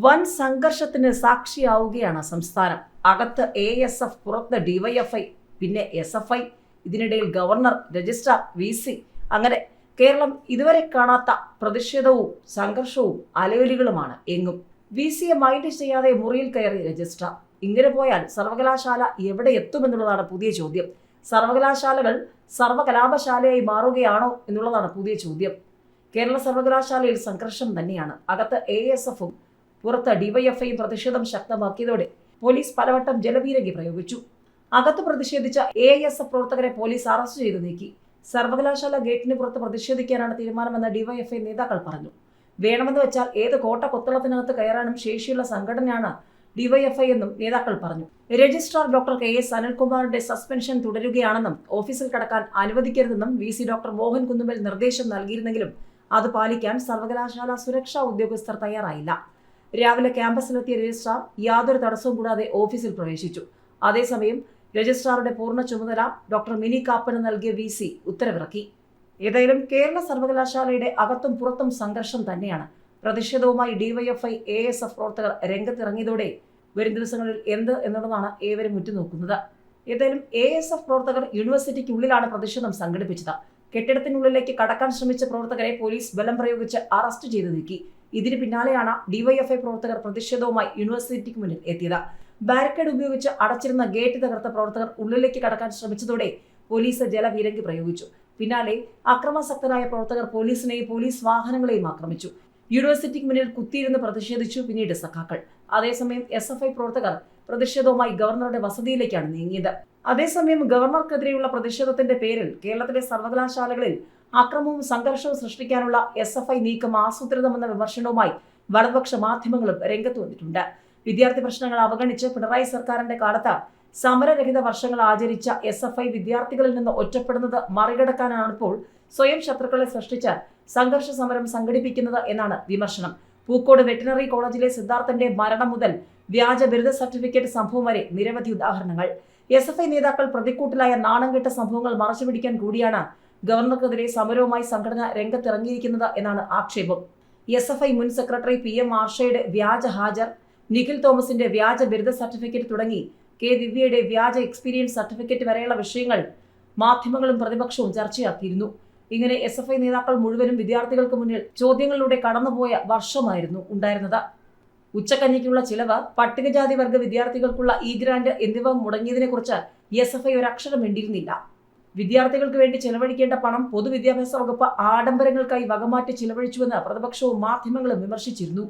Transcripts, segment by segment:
വൻ സംഘർഷത്തിന് സാക്ഷിയാവുകയാണ് സംസ്ഥാനം. അകത്ത് എ എസ് എഫ് പുറത്ത് ഡിവൈഎഫ്ഐ പിന്നെ എസ് എഫ് ഐ ഇതിനിടയിൽ ഗവർണർ രജിസ്ട്രാർ വി സി അങ്ങനെ കേരളം ഇതുവരെ കാണാത്ത പ്രതിഷേധവും സംഘർഷവും അലയൊലികളുമാണ് എങ്ങും. വി സിയെ മൈൻഡ് ചെയ്യാതെ മുറിയിൽ കയറി രജിസ്ട്രാർ. ഇങ്ങനെ പോയാൽ സർവകലാശാല എവിടെ എത്തുമെന്നുള്ളതാണ് പുതിയ ചോദ്യം. സർവകലാശാലകൾ സർവകലാപശാലയായി മാറുകയാണോ എന്നുള്ളതാണ് പുതിയ ചോദ്യം. കേരള സർവകലാശാലയിൽ സംഘർഷം തന്നെയാണ്. അകത്ത് എ എസ് എഫും പുറത്ത് ഡിവൈഎഫ്ഐയും പ്രതിഷേധം ശക്തമാക്കിയതോടെ പോലീസ് പലവട്ടം ജലപീരങ്കി പ്രയോഗിച്ചു. അകത്ത് പ്രതിഷേധിച്ച എ എസ് എഫ് പ്രവർത്തകരെ പോലീസ് അറസ്റ്റ് ചെയ്തു നീക്കി. സർവകലാശാല ഗേറ്റിന് പുറത്ത് പ്രതിഷേധിക്കാനാണ് തീരുമാനമെന്ന് ഡിവൈഎഫ്ഐ നേതാക്കൾ പറഞ്ഞു. വേണമെന്ന് വെച്ചാൽ ഏത് കോട്ട കൊത്തളത്തിനകത്ത് കയറാനും ശേഷിയുള്ള സംഘടനയാണ് ഡിവൈഎഫ്ഐ എന്നും നേതാക്കൾ പറഞ്ഞു. രജിസ്ട്രാർ ഡോക്ടർ കെ എസ് അനിൽകുമാറിന്റെ സസ്പെൻഷൻ തുടരുകയാണെന്നും ഓഫീസിൽ കടക്കാൻ അനുവദിക്കരുതെന്നും V C doctor Mohan Kunnummal നിർദ്ദേശം നൽകിയിരുന്നെങ്കിലും അത് പാലിക്കാൻ സർവകലാശാല സുരക്ഷാ ഉദ്യോഗസ്ഥർ തയ്യാറായില്ല. രാവിലെ ക്യാമ്പസിലെത്തിയ രജിസ്ട്രാർ യാതൊരു തടസ്സവും കൂടാതെ ഓഫീസിൽ പ്രവേശിച്ചു. അതേസമയം രജിസ്ട്രാറുടെ പൂർണ ചുമതല ഡോക്ടർ മിനി കാപ്പന് നൽകിയ വി സി ഉത്തരവിറക്കി. ഏതായാലും കേരള സർവകലാശാലയുടെ അകത്തും പുറത്തും സംഘർഷം തന്നെയാണ്. പ്രതിഷേധവുമായി ഡിവൈഎഫ്ഐ എ എസ് എഫ് പ്രവർത്തകർ രംഗത്തിറങ്ങിയതോടെ വരും ദിവസങ്ങളിൽ എന്ത് എന്നുള്ളതാണ് ഏവരും ഉറ്റുനോക്കുന്നത്. ഏതായാലും എ എസ് എഫ് പ്രവർത്തകർ യൂണിവേഴ്സിറ്റിക്കുള്ളിലാണ് പ്രതിഷേധം സംഘടിപ്പിച്ചത്. കെട്ടിടത്തിനുള്ളിലേക്ക് കടക്കാൻ ശ്രമിച്ച പ്രവർത്തകരെ പോലീസ് ബലം പ്രയോഗിച്ച് അറസ്റ്റ് ചെയ്തു നീക്കി. ഇതിന് പിന്നാലെയാണ് ഡിവൈഎഫ്ഐ പ്രവർത്തകർ പ്രതിഷേധവുമായി യൂണിവേഴ്സിറ്റിക്ക് മുന്നിൽ എത്തിയത്. ബാരിക്കേഡ് ഉപയോഗിച്ച് അടച്ചിരുന്ന ഗേറ്റ് തകർത്ത പ്രവർത്തകർ ഉള്ളിലേക്ക് കടക്കാൻ ശ്രമിച്ചതോടെ പോലീസ് ജലവീരങ്കി പ്രയോഗിച്ചു. പിന്നാലെ അക്രമാസക്തരായ പ്രവർത്തകർ പോലീസിനെയും പോലീസ് വാഹനങ്ങളെയും ആക്രമിച്ചു. യൂണിവേഴ്സിറ്റിക്ക് മുന്നിൽ കുത്തിയിരുന്ന് പ്രതിഷേധിച്ചു പിന്നീട് സഖാക്കൾ. അതേസമയം എസ് എഫ് ഐ പ്രവർത്തകർ പ്രതിഷേധവുമായി ഗവർണറുടെ വസതിയിലേക്കാണ് നീങ്ങിയത്. അതേസമയം ഗവർണർക്കെതിരെയുള്ള പ്രതിഷേധത്തിന്റെ പേരിൽ കേരളത്തിലെ സർവകലാശാലകളിൽ അക്രമവും സംഘർഷവും സൃഷ്ടിക്കാനുള്ള എസ് എഫ് ഐ നീക്കം ആസൂത്രിതമെന്ന വിമർശനവുമായി വലതുപക്ഷ മാധ്യമങ്ങളും രംഗത്ത് വന്നിട്ടുണ്ട്. വിദ്യാർത്ഥി പ്രശ്നങ്ങൾ അവഗണിച്ച് പിണറായി സർക്കാരിന്റെ കാലത്ത് സമരരഹിത വർഷങ്ങൾ ആചരിച്ച എസ് എഫ് ഐ വിദ്യാർത്ഥികളിൽ നിന്ന് ഒറ്റപ്പെടുന്നത് മറികടക്കാനാണിപ്പോൾ സ്വയം ശത്രുക്കളെ സൃഷ്ടിച്ച് സംഘർഷ സമരം സംഘടിപ്പിക്കുന്നത് എന്നാണ് വിമർശനം. പൂക്കോട് വെറ്റിനറി കോളേജിലെ സിദ്ധാർത്ഥന്റെ മരണം മുതൽ വ്യാജ ബിരുദ സർട്ടിഫിക്കറ്റ് സംഭവം വരെ നിരവധി ഉദാഹരണങ്ങൾ. എസ് എഫ് ഐ നേതാക്കൾ പ്രതിക്കൂട്ടിലായ നാണം കെട്ട സംഭവങ്ങൾ മറച്ചുപിടിക്കാൻ കൂടിയാണ് ഗവർണർക്കെതിരെ സമരവുമായി സംഘടന രംഗത്തിറങ്ങിയിരിക്കുന്നത് എന്നാണ് ആക്ഷേപം. എസ് എഫ് ഐ മുൻ സെക്രട്ടറി പി എം ആർഷയുടെ വ്യാജ ഹാജർ നിഖിൽ തോമസിന്റെ വ്യാജ ബിരുദ സർട്ടിഫിക്കറ്റ് തുടങ്ങി കെ ദിവ്യയുടെ വ്യാജ എക്സ്പീരിയൻസ് സർട്ടിഫിക്കറ്റ് വരെയുള്ള വിഷയങ്ങൾ മാധ്യമങ്ങളും പ്രതിപക്ഷവും ചർച്ചയാക്കിയിരുന്നു. ഇങ്ങനെ എസ് എഫ് ഐ നേതാക്കൾ മുഴുവനും വിദ്യാർത്ഥികൾക്ക് മുന്നിൽ ചോദ്യങ്ങളിലൂടെ കടന്നുപോയ വർഷമായിരുന്നു ഉണ്ടായിരുന്നത്. ഉച്ചക്കഞ്ഞിക്കുള്ള ചിലവ് പട്ടികജാതി വർഗ വിദ്യാർത്ഥികൾക്കുള്ള ഇ ഗ്രാന്റ് എന്നിവ മുടങ്ങിയതിനെക്കുറിച്ച് എസ് എഫ് ഐ ഒരക്ഷരം മിണ്ടിയിരുന്നില്ല. വിദ്യാർത്ഥികൾക്ക് വേണ്ടി ചെലവഴിക്കേണ്ട പണം പൊതുവിദ്യാഭ്യാസ വകുപ്പ് ആഡംബരങ്ങൾക്കായി വകമാറ്റി ചിലവഴിച്ചുവെന്ന് പ്രതിപക്ഷവും മാധ്യമങ്ങളും വിമർശിച്ചിരുന്നു.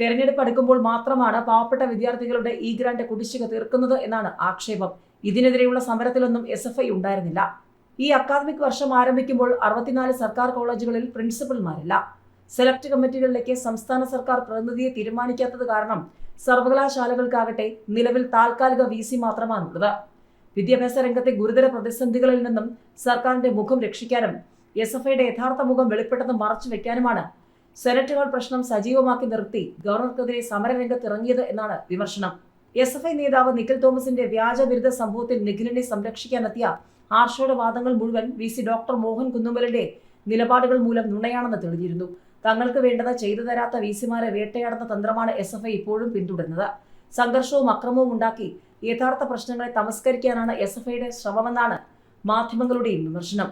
തെരഞ്ഞെടുപ്പ് അടുക്കുമ്പോൾ മാത്രമാണ് പാവപ്പെട്ട വിദ്യാർത്ഥികളുടെ ഈ ഗ്രാന്റ് കുടിശ്ശിക തീർക്കുന്നത് എന്നാണ് ആക്ഷേപം. ഇതിനെതിരെയുള്ള സമരത്തിലൊന്നും എസ് എഫ് ഐ ഉണ്ടായിരുന്നില്ല. ഈ അക്കാദമിക് വർഷം ആരംഭിക്കുമ്പോൾ അറുപത്തിനാല് സർക്കാർ കോളേജുകളിൽ പ്രിൻസിപ്പൽമാരില്ല. സെലക്ട് കമ്മിറ്റികളിലേക്ക് സംസ്ഥാന സർക്കാർ പ്രതിനിധിയെ തീരുമാനിക്കാത്തത് കാരണം സർവകലാശാലകൾക്കാകട്ടെ നിലവിൽ താൽക്കാലിക വി സി മാത്രമാണുള്ളത്. വിദ്യാഭ്യാസ രംഗത്തെ ഗുരുതര പ്രതിസന്ധികളിൽ നിന്നും സർക്കാരിന്റെ മുഖം രക്ഷിക്കാനും എസ് എഫ് ഐയുടെ യഥാർത്ഥ മുഖം വെളിപ്പെട്ടത് മറച്ചു വെക്കാനുമാണ് സെനറ്റ് ഹാൾ പ്രശ്നം സജീവമാക്കി നിർത്തി ഗവർണർക്കെതിരെ സമരരംഗത്തിറങ്ങിയത് എന്നാണ് വിമർശനം. എസ് എഫ് ഐ നേതാവ് നിഖിൽ തോമസിന്റെ വ്യാജ ബിരുദ സംഭവത്തിൽ നിഖിലിനെ സംരക്ഷിക്കാനെത്തിയ ആർഷയുടെ വാദങ്ങൾ മുഴുവൻ വി സി ഡോക്ടർ മോഹൻ കുന്നുമലിന്റെ നിലപാടുകൾ മൂലം നുണയാണെന്ന് തെളിഞ്ഞിരുന്നു. തങ്ങൾക്ക് വേണ്ടത് ചെയ്തു തരാത്ത വി സിമാരെ വേട്ടയാടുന്ന തന്ത്രമാണ് എസ് എഫ് ഐ ഇപ്പോഴും പിന്തുടരുന്നത്. സംഘർഷവും അക്രമവും ഉണ്ടാക്കി യഥാർത്ഥ പ്രശ്നങ്ങളെ തമസ്കരിക്കാനാണ് എസ് എഫ് ഐയുടെ ശ്രമമെന്നാണ് മാധ്യമങ്ങളുടെയും വിമർശനം.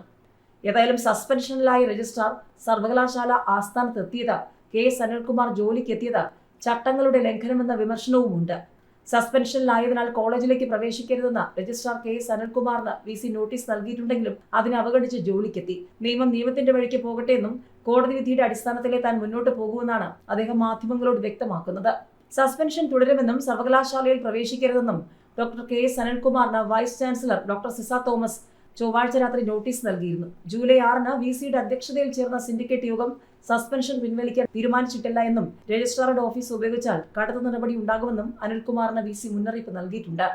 ഏതായാലും സസ്പെൻഷനിലായ രജിസ്ട്രാർ സർവകലാശാല ആസ്ഥാനത്തെത്തിയത് കെ എസ് അനിൽകുമാർ ജോലിക്കെത്തിയത് ചട്ടങ്ങളുടെ ലംഘനമെന്ന വിമർശനവും ഉണ്ട് സസ്പെൻഷനിലായതിനാൽ കോളേജിലേക്ക് പ്രവേശിക്കരുതെന്ന് രജിസ്ട്രാർ കെ എസ് അനിൽകുമാറിന് വി സി നോട്ടീസ് നൽകിയിട്ടുണ്ടെങ്കിലും അതിനെ അവഗണിച്ച് ജോലിക്കെത്തി. നിയമം നിയമത്തിന്റെ വഴിക്ക് പോകട്ടെ എന്നും കോടതി വിധിയുടെ അടിസ്ഥാനത്തിലെ താൻ മുന്നോട്ട് പോകുമെന്നാണ് അദ്ദേഹം മാധ്യമങ്ങളോട് വ്യക്തമാക്കുന്നത്. സസ്പെൻഷൻ തുടരുമെന്നും സർവകലാശാലയിൽ പ്രവേശിക്കരുതെന്നും doctor K S അനിൽകുമാറിന് vice chancellor doctor Sisa Thomas ചൊവ്വാഴ്ച രാത്രി നോട്ടീസ് നൽകിയിരുന്നു. ജൂലൈ ആറിന് വി സിയുടെ അധ്യക്ഷതയിൽ ചേർന്ന സിൻഡിക്കേറ്റ് യോഗം സസ്പെൻഷൻ പിൻവലിക്കാൻ തീരുമാനിച്ചിട്ടില്ല എന്നും രജിസ്ട്രാറുടെ ഓഫീസ് ഉപയോഗിച്ചാൽ കടുത്ത നടപടി ഉണ്ടാകുമെന്നും അനിൽകുമാറിന് വി സി മുന്നറിയിപ്പ് നൽകിയിട്ടുണ്ട്.